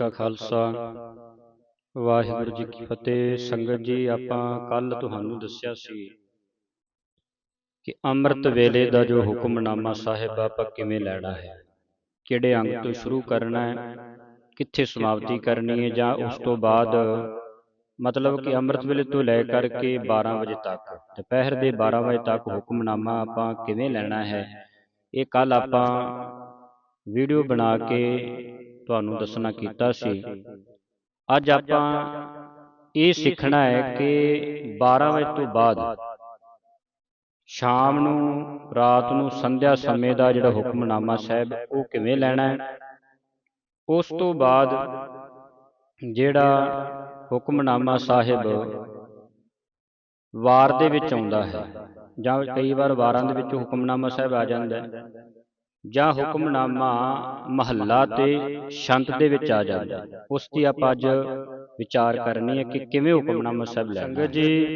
ਕਾ ਖਾਲਸਾ। ਵਾਹਿਗੁਰੂ ਜੀ ਕੀ ਫਤਿਹ। ਸੰਗਤ ਜੀ, ਆਪਾਂ ਕੱਲ ਤੁਹਾਨੂੰ ਦੱਸਿਆ ਸੀ ਕਿ ਅੰਮ੍ਰਿਤ ਵੇਲੇ ਦਾ ਜੋ ਹੁਕਮਨਾਮਾ ਸਾਹਿਬ ਆਪਾਂ ਕਿਵੇਂ ਲੈਣਾ ਹੈ, ਕਿਹੜੇ ਅੰਗ ਤੋਂ ਸ਼ੁਰੂ ਕਰਨਾ ਹੈ, ਕਿੱਥੇ ਸਮਾਪਤੀ ਕਰਨੀ ਹੈ, ਜਾਂ ਉਸ ਤੋਂ ਬਾਅਦ ਮਤਲਬ ਕਿ ਅੰਮ੍ਰਿਤ ਵੇਲੇ ਤੋਂ ਲੈ ਕਰਕੇ 12 ਵਜੇ ਤੱਕ, ਦੁਪਹਿਰ ਦੇ 12 ਵਜੇ ਤੱਕ ਹੁਕਮਨਾਮਾ ਆਪਾਂ ਕਿਵੇਂ ਲੈਣਾ ਹੈ, ਇਹ ਕੱਲ ਆਪਾਂ ਵੀਡੀਓ ਬਣਾ ਕੇ ਤੁਹਾਨੂੰ ਦੱਸਣਾ ਕੀਤਾ ਸੀ। ਅੱਜ ਆਪਾਂ ਇਹ ਸਿੱਖਣਾ ਹੈ ਕਿ 12 ਵਜੇ ਤੋਂ ਬਾਅਦ ਸ਼ਾਮ ਨੂੰ ਰਾਤ ਨੂੰ ਸੰਧਿਆ ਸਮੇਂ ਦਾ ਜਿਹੜਾ ਹੁਕਮਨਾਮਾ ਸਾਹਿਬ ਉਹ ਕਿਵੇਂ ਲੈਣਾ ਹੈ? ਉਸ ਤੋਂ ਬਾਅਦ ਜਿਹੜਾ ਹੁਕਮਨਾਮਾ ਸਾਹਿਬ ਵਾਰ ਦੇ ਵਿੱਚ ਆਉਂਦਾ ਹੈ। ਜਾਂ ਕਈ ਵਾਰ ਵਾਰਾਂ ਦੇ ਵਿੱਚ ਹੁਕਮਨਾਮਾ ਸਾਹਿਬ ਆ ਜਾਂਦਾ ਹੈ। ਜਾਂ ਹੁਕਮਨਾਮਾ ਮਹੱਲਾ ਤੇ ਛੰਤ ਦੇ ਵਿੱਚ ਆ ਜਾਂਦਾ। ਉਸ ਦੀ ਆਪਾਂ ਅੱਜ ਵਿਚਾਰ ਕਰਨੀ ਹੈ ਕਿ ਕਿਵੇਂ ਹੁਕਮਨਾਮਾ ਸਾਹਿਬ ਲੈਣਾ ਸੰਗਤ ਜੀ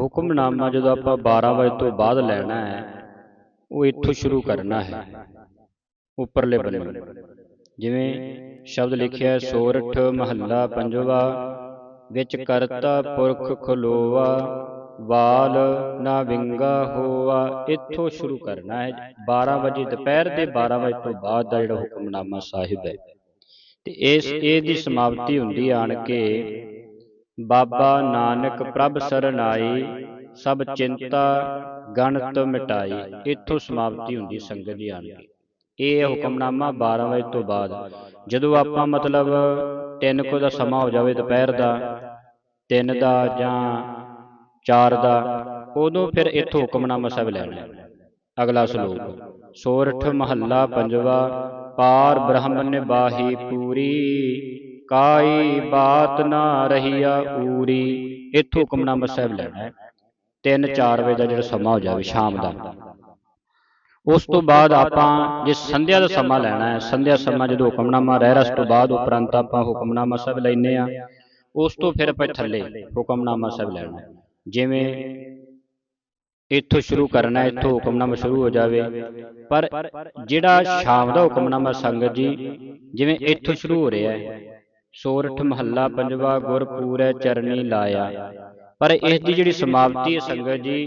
ਹੁਕਮਨਾਮਾ ਜਦੋਂ ਆਪਾਂ 12 ਵਜੇ ਤੋਂ ਬਾਅਦ ਲੈਣਾ ਹੈ ਉਹ ਇੱਥੋਂ ਸ਼ੁਰੂ ਕਰਨਾ ਹੈ। ਉੱਪਰਲੇ ਬੰਨੇ। ਜਿਵੇਂ ਸ਼ਬਦ ਲਿਖਿਆ ਹੈ ਸੋਰਠ ਮਹੱਲਾ ਪੰਜਵਾ ਵਿੱਚ ਕਰਤਾ ਪੁਰਖ ਖਲੋਵਾ ਵਾਲ ਨਾ ਵਿੰਗਾ ਹੋਆ, ਇੱਥੋਂ ਸ਼ੁਰੂ ਕਰਨਾ ਹੈ। 12 ਵਜੇ ਦੁਪਹਿਰ ਦੇ 12 ਵਜੇ ਤੋਂ ਬਾਅਦ ਦਾ ਜਿਹੜਾ ਹੁਕਮਨਾਮਾ ਸਾਹਿਬ ਹੈ। ਤੇ ਇਸ ਇਹ ਦੀ ਸਮਾਪਤੀ ਹੁੰਦੀ ਆਣ ਕੇ, ਬਾਬਾ ਨਾਨਕ ਪ੍ਰਭ ਸਰਨ ਆਈ ਸਭ ਚਿੰਤਾ, ਗਣਤ ਮਿਟਾਈ, ਇੱਥੋਂ ਸਮਾਪਤੀ ਹੁੰਦੀ ਸੰਗਤ ਦੀ ਆਣ ਕੇ। ਇਹ ਹੁਕਮਨਾਮਾ 12 ਵਜੇ ਤੋਂ ਬਾਅਦ। ਜਦੋਂ ਆਪਾਂ ਮਤਲਬ 3 ਕੋ ਦਾ ਸਮਾਂ ਹੋ ਜਾਵੇ ਦੁਪਹਿਰ ਦਾ 3 ਦਾ ਜਾਂ 4 ਦਾ ਉਦੋਂ ਫਿਰ ਇੱਥੋਂ ਹੁਕਮਨਾਮਾ ਸਾਹਿਬ ਲੈਣਾ। ਅਗਲਾ ਸ਼ਲੋਕ ਸੋਰਠ ਮਹੱਲਾ ਪੰਜਵਾ ਪਾਰ ਬ੍ਰਹਮ ਨਿਬਾਹੀ ਪੂਰੀ ਕਾਈ ਬਾਤ ਨਾ ਰਹੀਆ ਊਰੀ। ਇੱਥੋਂ ਹੁਕਮਨਾਮਾ ਸਾਹਿਬ ਲੈਣਾ ਹੈ। 3-4 ਵਜੇ ਦਾ ਜਿਹੜਾ ਸਮਾਂ ਹੋ ਜਾਵੇ ਸ਼ਾਮ ਦਾ। ਉਸ ਤੋਂ ਬਾਅਦ ਆਪਾਂ ਜੇ ਸੰਧਿਆ ਦਾ ਸਮਾਂ ਲੈਣਾ ਹੈ ਸੰਧਿਆ ਸਮਾਂ ਜਦੋਂ ਹੁਕਮਨਾਮਾ ਰਹਿ ਰਸ ਤੋਂ ਬਾਅਦ ਉਪਰੰਤ ਆਪਾਂ ਹੁਕਮਨਾਮਾ ਸਾਹਿਬ ਲੈਨੇ ਆ ਉਸ ਤੋਂ ਫਿਰ ਆਪਾਂ ਥੱਲੇ ਹੁਕਮਨਾਮਾ ਸਾਹਿਬ ਲੈਣਾ। ਜਿਵੇਂ ਇੱਥੋਂ ਸ਼ੁਰੂ ਕਰਨਾ ਹੈ, ਇੱਥੋਂ ਹੁਕਮਨਾਮਾ ਸ਼ੁਰੂ ਹੋ ਜਾਵੇ। ਪਰ ਜਿਹੜਾ ਸ਼ਾਮ ਦਾ ਹੁਕਮਨਾਮਾ ਸੰਗਤ ਜੀ ਜਿਵੇਂ ਇੱਥੋਂ ਸ਼ੁਰੂ ਹੋ ਰਿਹਾ ਹੈ ਸੋਰਠ ਮਹੱਲਾ ਪੰਜਵਾ ਗੁਰਪੂਰੈ ਚਰਨੀ ਲਾਇਆ। ਪਰ ਇਸ ਦੀ ਜਿਹੜੀ ਸਮਾਪਤੀ ਹੈ ਸੰਗਤ ਜੀ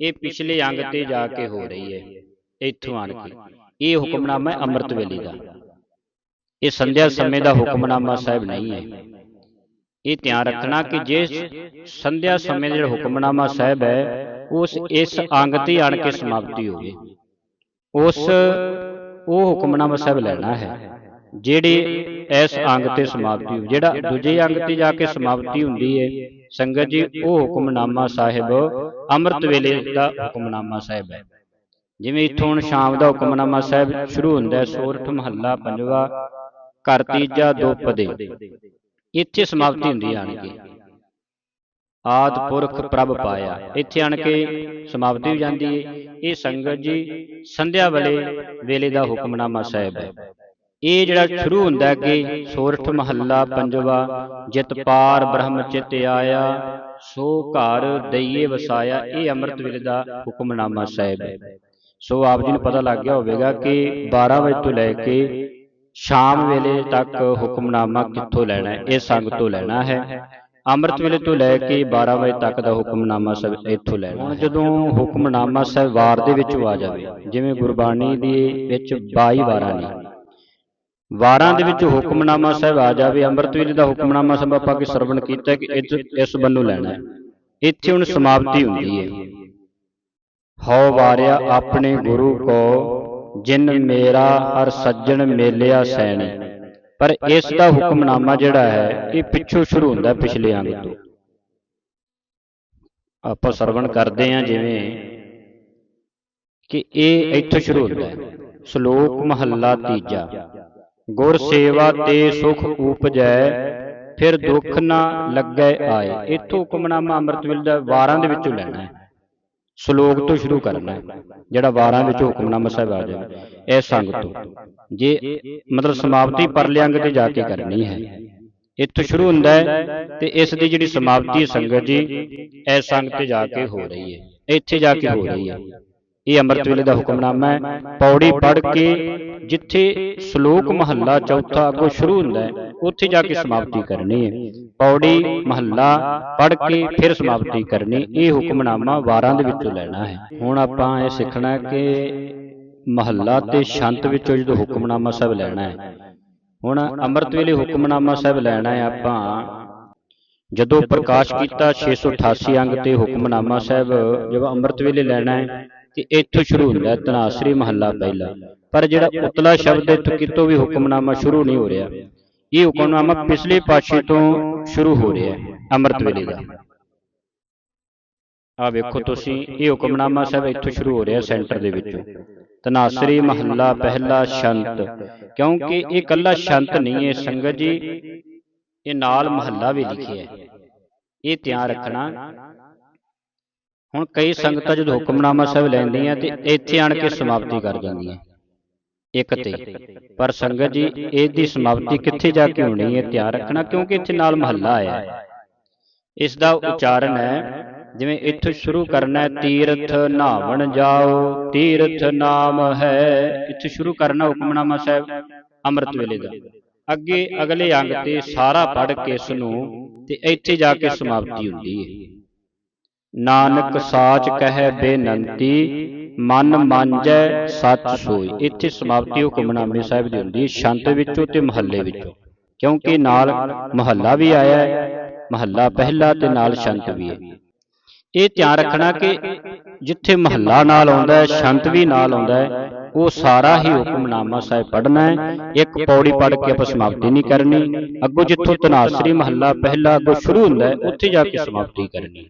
ਇਹ ਪਿਛਲੇ ਅੰਗ ਤੇ ਜਾ ਕੇ ਹੋ ਰਹੀ ਹੈ। ਇੱਥੋਂ ਆਣ ਕੇ। ਇਹ ਹੁਕਮਨਾਮਾ ਹੈ ਅੰਮ੍ਰਿਤ ਵੇਲੇ ਦਾ। ਇਹ ਸੰਧਿਆ ਸਮੇਂ ਦਾ ਹੁਕਮਨਾਮਾ ਸਾਹਿਬ ਨਹੀਂ ਹੈ। ਇਹ ਧਿਆਨ ਰੱਖਣਾ ਕਿ ਜੇ ਸੰਧਿਆ ਸਮੇਂ ਜਿਹੜਾ ਹੁਕਮਨਾਮਾ ਸਾਹਿਬ ਹੈ ਉਸ ਇਸ ਅੰਗ ਤੇ ਆਣ ਕੇ ਸਮਾਪਤੀ ਹੋਵੇ ਉਸ ਉਹ ਹੁਕਮਨਾਮਾ ਸਾਹਿਬ ਲੈਣਾ ਹੈ ਜਿਹੜੇ ਇਸ ਅੰਗ ਤੇ ਸਮਾਪਤੀ ਹੋਵੇ ਜਿਹੜਾ ਦੂਜੇ ਅੰਗ ਤੇ ਜਾ ਕੇ ਸਮਾਪਤੀ ਹੁੰਦੀ ਹੈ ਸੰਗਤ ਜੀ ਉਹ ਹੁਕਮਨਾਮਾ ਸਾਹਿਬ ਅੰਮ੍ਰਿਤ ਵੇਲੇ ਦਾ ਹੁਕਮਨਾਮਾ ਸਾਹਿਬ ਹੈ। ਜਿਵੇਂ ਇੱਥੋਂ ਹੁਣ ਸ਼ਾਮ ਦਾ ਹੁਕਮਨਾਮਾ ਸਾਹਿਬ ਸ਼ੁਰੂ ਹੁੰਦਾ ਹੈ ਸੋਰਠ ਮਹੱਲਾ ਪੰਜਵਾ ਘਰ ਤੀਜਾ ਦੋ ਪਦੇ। ਇੱਥੇ ਸਮਾਪਤੀ ਹੁੰਦੀ ਆਣ ਕੇ। ਆਦ ਪੁਰਖ ਪ੍ਰਭ ਪਾਇਆ। ਇੱਥੇ ਆਣ ਕੇ ਸਮਾਪਤੀ ਹੋ ਜਾਂਦੀ ਹੈ ਇਹ ਸੰਗਤ ਜੀ ਸੰਧਿਆ ਵੇਲੇ ਵੇਲੇ ਦਾ ਹੁਕਮਨਾਮਾ ਸਾਹਿਬ ਹੈ। ਇਹ ਜਿਹੜਾ ਸ਼ੁਰੂ ਹੁੰਦਾ ਅੱਗੇ ਸੋਰਠ ਮਹੱਲਾ ਪੰਜਵਾ ਜਿਤ ਪਾਰ ਬ੍ਰਹਮ ਚਿਤ ਆਇਆ ਸੋ ਘਰ ਦਈਏ ਵਸਾਇਆ ਇਹ ਅੰਮ੍ਰਿਤ ਵੇਲੇ ਦਾ ਹੁਕਮਨਾਮਾ ਸਾਹਿਬ ਹੈ। ਸੋ ਆਪ ਜੀ ਨੂੰ ਪਤਾ ਲੱਗ ਗਿਆ ਹੋਵੇਗਾ ਕਿ 12 ਵਜੇ ਤੋਂ ਲੈ ਕੇ ਸ਼ਾਮ ਵੇਲੇ ਤੱਕ ਹੁਕਮਨਾਮਾ ਕਿੱਥੋਂ ਲੈਣਾ ਹੈ? ਇਹ ਸੰਗ ਤੋਂ ਲੈਣਾ ਹੈ। ਅੰਮ੍ਰਿਤ ਵੇਲੇ ਤੋਂ ਲੈ ਕੇ 12 ਵਜੇ ਤੱਕ ਦਾ ਹੁਕਮਨਾਮਾ ਸਾਹਿਬ ਇੱਥੋਂ ਲੈਣਾ ਹੁਣ ਜਦੋਂ ਹੁਕਮਨਾਮਾ ਸਾਹਿਬ ਵਾਰ ਦੇ ਵਿੱਚ ਆ ਜਾਵੇ, ਜਿਵੇਂ ਗੁਰਬਾਣੀ ਦੇ ਵਿੱਚ 22 ਵਾਰਾਂ ਨੇ, ਵਾਰਾਂ ਦੇ ਵਿੱਚ ਹੁਕਮਨਾਮਾ ਸਾਹਿਬ ਆ ਜਾਵੇ, ਅੰਮ੍ਰਿਤ ਵੇਲੇ ਦਾ ਹੁਕਮਨਾਮਾ ਸਾਹਿਬ ਆਪਾਂ ਕਿ ਸਰਵਣ ਕੀਤਾ ਕਿ ਇਸ ਇਸ ਬੰਨੂ ਲੈਣਾ ਹੈ। ਇੱਥੇ ਹੁਣ ਸਮਾਪਤੀ ਹੁੰਦੀ ਹੈ। ਹਉ ਵਾਰਿਆ ਆਪਣੇ ਗੁਰੂ ਕੋ ਜਿਨ ਮੇਰਾ ਹਰ ਸੱਜਣ ਮੇਲਿਆ ਸੈਣੀ। ਪਰ ਇਸ ਦਾ ਹੁਕਮਨਾਮਾ ਜਿਹੜਾ ਹੈ, ਇਹ ਪਿੱਛੋਂ ਸ਼ੁਰੂ ਹੁੰਦਾ ਪਿਛਲੇ ਅੰਗ ਤੋਂ। ਆਪਾਂ ਸਰਵਣ ਕਰਦੇ ਹਾਂ ਜਿਵੇਂ ਕਿ ਇਹ ਇੱਥੋਂ ਸ਼ੁਰੂ ਹੁੰਦਾ ਹੈ। ਸ਼ਲੋਕ ਮਹੱਲਾ ਤੀਜਾ। ਗੁਰ ਸੇਵਾ ਤੇ ਸੁਖ ਉਪਜੈ, ਫਿਰ ਦੁੱਖ ਨਾ ਲੱਗੈ ਆਏ। ਇੱਥੋਂ ਹੁਕਮਨਾਮਾ ਅੰਮ੍ਰਿਤ ਵੇਲੇ ਦਾ ਵਾਰਾਂ ਦੇ ਵਿੱਚੋਂ ਲੈਣਾ ਹੈ। ਸ਼ਲੋਕ ਤੋਂ ਸ਼ੁਰੂ ਕਰਨਾ ਹੈ। ਜਿਹੜਾ ਵਾਰਾਂ ਵਿੱਚ ਹੁਕਮਨਾਮਾ ਸਾਹਿਬ ਆ ਜਾਵੇ ਇਹ ਸੰਗ ਤੋਂ। ਜੇ ਮਤਲਬ ਸਮਾਪਤੀ ਪਰਲੇ ਅੰਗ ਤੇ ਜਾ ਕੇ ਕਰਨੀ ਹੈ। ਇੱਥੋਂ ਸ਼ੁਰੂ ਹੁੰਦਾ ਹੈ ਤੇ ਇਸ ਦੀ ਜਿਹੜੀ ਸਮਾਪਤੀ ਹੈ ਸੰਗਤ ਜੀ ਇਸ ਸੰਗ ਤੇ ਜਾ ਕੇ ਹੋ ਰਹੀ ਹੈ। ਇੱਥੇ ਜਾ ਕੇ ਹੋ ਰਹੀ ਹੈ। ਇਹ ਅੰਮ੍ਰਿਤ ਵੇਲੇ ਦਾ ਹੁਕਮਨਾਮਾ ਹੈ। ਪੌੜੀ ਪੜ੍ਹ ਕੇ ਜਿੱਥੇ ਸ਼ਲੋਕ ਮਹੱਲਾ ਚੌਥਾ ਅੱਗੋਂ ਸ਼ੁਰੂ ਹੁੰਦਾ ਹੈ ਉੱਥੇ ਜਾ ਕੇ ਸਮਾਪਤੀ ਕਰਨੀ ਹੈ। ਪੌੜੀ, ਮਹੱਲਾ ਪੜ੍ਹ ਕੇ ਫਿਰ ਸਮਾਪਤੀ ਕਰਨੀ, ਇਹ ਹੁਕਮਨਾਮਾ ਵਾਰਾਂ ਦੇ ਵਿੱਚੋਂ ਲੈਣਾ ਹੈ। ਹੁਣ ਆਪਾਂ ਇਹ ਸਿੱਖਣਾ ਕਿ ਮਹੱਲਾ ਤੇ ਸੰਤ ਵਿੱਚੋਂ ਜਦੋਂ ਹੁਕਮਨਾਮਾ ਸਾਹਿਬ ਲੈਣਾ ਹੈ, ਹੁਣ ਅੰਮ੍ਰਿਤ ਵੇਲੇ ਹੁਕਮਨਾਮਾ ਸਾਹਿਬ ਲੈਣਾ ਹੈ ਆਪਾਂ। ਜਦੋਂ ਪ੍ਰਕਾਸ਼ ਕੀਤਾ 688 ਅੰਗ ਤੇ ਹੁਕਮਨਾਮਾ ਸਾਹਿਬ ਜਦੋਂ ਅੰਮ੍ਰਿਤ ਵੇਲੇ ਲੈਣਾ ਹੈ, ਤੇ ਇੱਥੋਂ ਸ਼ੁਰੂ ਹੁੰਦਾ ਤਨਾਸਰੀ ਮਹੱਲਾ ਪਹਿਲਾ। ਪਰ ਜਿਹੜਾ ਉਤਲਾ ਸ਼ਬਦ ਇੱਥੋਂ ਕਿਤੋਂ ਵੀ ਹੁਕਮਨਾਮਾ ਸ਼ੁਰੂ ਨਹੀਂ ਹੋ ਰਿਹਾ। ਇਹ ਹੁਕਮਨਾਮਾ ਪਿਛਲੇ ਪਾਸ਼ੇ ਤੋਂ ਸ਼ੁਰੂ ਹੋ ਰਿਹਾ ਹੈ, ਅੰਮ੍ਰਿਤ ਵੇਲੇ ਦਾ। ਆ ਵੇਖੋ ਤੁਸੀਂ, ਇਹ ਹੁਕਮਨਾਮਾ ਸਾਹਿਬ ਇੱਥੋਂ ਸ਼ੁਰੂ ਹੋ ਰਿਹਾ ਸੈਂਟਰ ਦੇ ਵਿੱਚੋਂ। ਤਨਾਸਰੀ ਮਹੱਲਾ, ਪਹਿਲਾ ਸ਼ੰਤ। ਕਿਉਂਕਿ ਇਹ ਕੱਲਾ ਸ਼ੰਤ ਨਹੀਂ ਹੈ, ਸੰਗਤ ਜੀ, ਇਹ ਨਾਲ ਮਹੱਲਾ ਵੀ ਲਿਖਿਆ ਹੈ। ਇਹ ਧਿਆਨ ਰੱਖਣਾ। ਹੁਣ ਕਈ ਸੰਗਤਾਂ ਜਦੋਂ ਹੁਕਮਨਾਮਾ ਸਾਹਿਬ ਲੈਂਦੀਆਂ ਤੇ ਇੱਥੇ ਆਣ ਕੇ ਸਮਾਪਤੀ ਕਰ ਜਾਂਦੀਆਂ। ਇੱਕ ਤੇ ਪਰ ਸੰਗਤ ਜੀ ਇਹਦੀ ਸਮਾਪਤੀ ਕਿੱਥੇ ਜਾ ਕੇ ਹੋਣੀ ਹੈ? ਧਿਆਨ ਰੱਖਣਾ ਕਿਉਂਕਿ ਇੱਥੇ ਨਾਲ ਮਹੱਲਾ ਆਇਆ ਹੈ। ਇਸ ਦਾ ਉਚਾਰਨ ਹੈ ਜਿਵੇਂ ਇੱਥੋਂ ਸ਼ੁਰੂ ਕਰਨਾ ਹੈ ਤੀਰਥ ਨਾਵਣ ਜਾਓ ਤੀਰਥ ਨਾਮ ਹੈ। ਇੱਥੇ ਸ਼ੁਰੂ ਕਰਨਾ ਹੁਕਮਨਾਮਾ ਸਾਹਿਬ ਅੰਮ੍ਰਿਤ ਵੇਲੇ ਦਾ। ਅੱਗੇ ਅਗਲੇ ਅੰਗ ਤੇ ਸਾਰਾ ਪੜ੍ਹ ਕੇ ਇਸ ਨੂੰ ਤੇ ਇੱਥੇ ਜਾ ਕੇ ਸਮਾਪਤੀ ਹੁੰਦੀ ਹੈ। ਨਾਨਕ ਸਾਚ ਕਹੈ ਬੇਨੰਤੀ ਮਨ ਮਾਂਜੈ ਸੱਚ ਸੋਈ। ਇੱਥੇ ਸਮਾਪਤੀ ਹੁਕਮਨਾਮੇ ਸਾਹਿਬ ਦੀ ਹੁੰਦੀ ਹੈ ਸ਼ੰਤ ਵਿੱਚੋਂ ਤੇ ਮਹੱਲੇ ਵਿੱਚੋਂ। ਕਿਉਂਕਿ ਨਾਲ ਮਹੱਲਾ ਵੀ ਆਇਆ ਹੈ ਮਹੱਲਾ ਪਹਿਲਾ ਤੇ ਨਾਲ ਸ਼ੰਤ ਵੀ ਹੈ। ਇਹ ਧਿਆਨ ਰੱਖਣਾ ਕਿ ਜਿੱਥੇ ਮਹੱਲਾ ਨਾਲ ਆਉਂਦਾ ਹੈ ਸ਼ੰਤ ਵੀ ਨਾਲ ਆਉਂਦਾ ਹੈ ਉਹ ਸਾਰਾ ਹੀ ਹੁਕਮਨਾਮਾ ਸਾਹਿਬ ਪੜ੍ਹਨਾ ਹੈ। ਇੱਕ ਪੌੜੀ ਪੜ੍ਹ ਕੇ ਆਪਾਂ ਸਮਾਪਤੀ ਨਹੀਂ ਕਰਨੀ। ਅੱਗੋਂ ਜਿੱਥੋਂ ਤਨਾਸਰੀ ਮਹੱਲਾ ਪਹਿਲਾ ਅੱਗੋਂ ਸ਼ੁਰੂ ਹੁੰਦਾ ਹੈ ਉੱਥੇ ਜਾ ਕੇ ਸਮਾਪਤੀ ਕਰਨੀ।